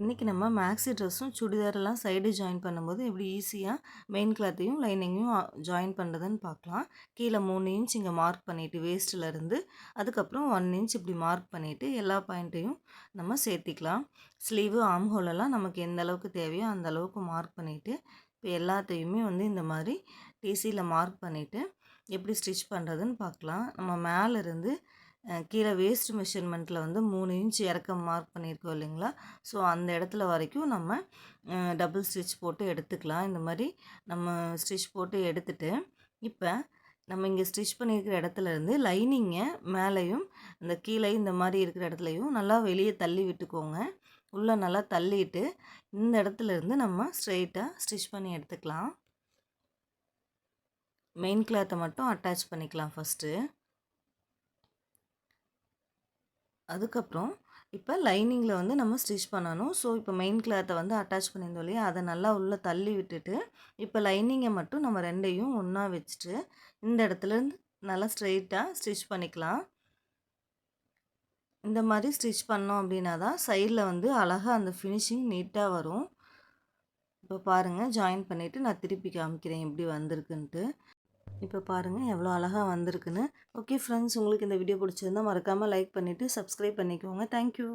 இன்றைக்கி நம்ம மேக்ஸி ட்ரெஸ்ஸும் சுடிதாரெல்லாம் சைடு ஜாயின் பண்ணும்போது எப்படி ஈஸியாக மெயின் கிளாத்தையும் லைனிங்கையும் ஜாயின் பண்ணுறதுன்னு பார்க்கலாம். கீழே மூணு இன்ச் இங்கே மார்க் பண்ணிவிட்டு வேஸ்ட்டிலேருந்து அதுக்கப்புறம் ஒன் இன்ச் இப்படி மார்க் பண்ணிவிட்டு எல்லா பாயிண்ட்டையும் நம்ம சேர்த்திக்கலாம். ஸ்லீவு ஆம்ஹோலெல்லாம் நமக்கு எந்த அளவுக்கு தேவையோ அந்த அளவுக்கு மார்க் பண்ணிவிட்டு இப்போ எல்லாத்தையுமே வந்து இந்த மாதிரி டிசியில் மார்க் பண்ணிவிட்டு எப்படி ஸ்டிச் பண்ணுறதுன்னு பார்க்கலாம். நம்ம மேலேருந்து கீழே வேஸ்ட் மெஷர்மெண்ட்டில் வந்து மூணு இன்ச் இறக்கம் மார்க் பண்ணியிருக்கோம் இல்லைங்களா? ஸோ அந்த இடத்துல வரைக்கும் நம்ம டபுள் ஸ்டிச் போட்டு எடுத்துக்கலாம். இந்த மாதிரி நம்ம ஸ்டிச் போட்டு எடுத்துட்டு இப்போ நம்ம இங்கே ஸ்டிச் பண்ணியிருக்கிற இடத்துல இருந்து லைனிங்கை மேலேயும் இந்த கீழே இந்த மாதிரி இருக்கிற இடத்துலையும் நல்லா வெளியே தள்ளி விட்டுக்கோங்க. உள்ளே நல்லா தள்ளிட்டு இந்த இடத்துல இருந்து நம்ம ஸ்ட்ரெயிட்டாக ஸ்டிச் பண்ணி எடுத்துக்கலாம். மெயின் கிளாத்தை மட்டும் அட்டாச் பண்ணிக்கலாம் ஃபஸ்ட்டு அதுக்கப்புறம் இப்போ லைனிங்கில் வந்து நம்ம ஸ்டிச் பண்ணணும். ஸோ இப்போ மெயின் கிளாத்தை வந்து அட்டாச் பண்ணியிருந்தோம் இல்லையா? அதை நல்லா உள்ளே தள்ளி விட்டுட்டு இப்போ லைனிங்கை மட்டும் நம்ம ரெண்டையும் ஒன்றா வச்சுட்டு இந்த இடத்துலேருந்து நல்லா ஸ்ட்ரெயிட்டாக ஸ்டிச் பண்ணிக்கலாம். இந்த மாதிரி ஸ்டிச் பண்ணோம் அப்படின்னா தான் சைடில் வந்து அழகாக அந்த ஃபினிஷிங் நீட்டாக வரும். இப்போ பாருங்கள் ஜாயின் பண்ணிவிட்டு நான் திருப்பி காமிக்கிறேன் எப்படி வந்திருக்குன்ட்டு. இப்போ பாருங்கள் எவ்வளோ அழகாக வந்திருக்குன்னு. ஓகே ஃப்ரெண்ட்ஸ் உங்களுக்கு இந்த வீடியோ பிடிச்சிருந்தால் மறக்காமல் லைக் பண்ணிவிட்டு சப்ஸ்கிரைப் பண்ணிக்கோங்க. தேங்க்யூ.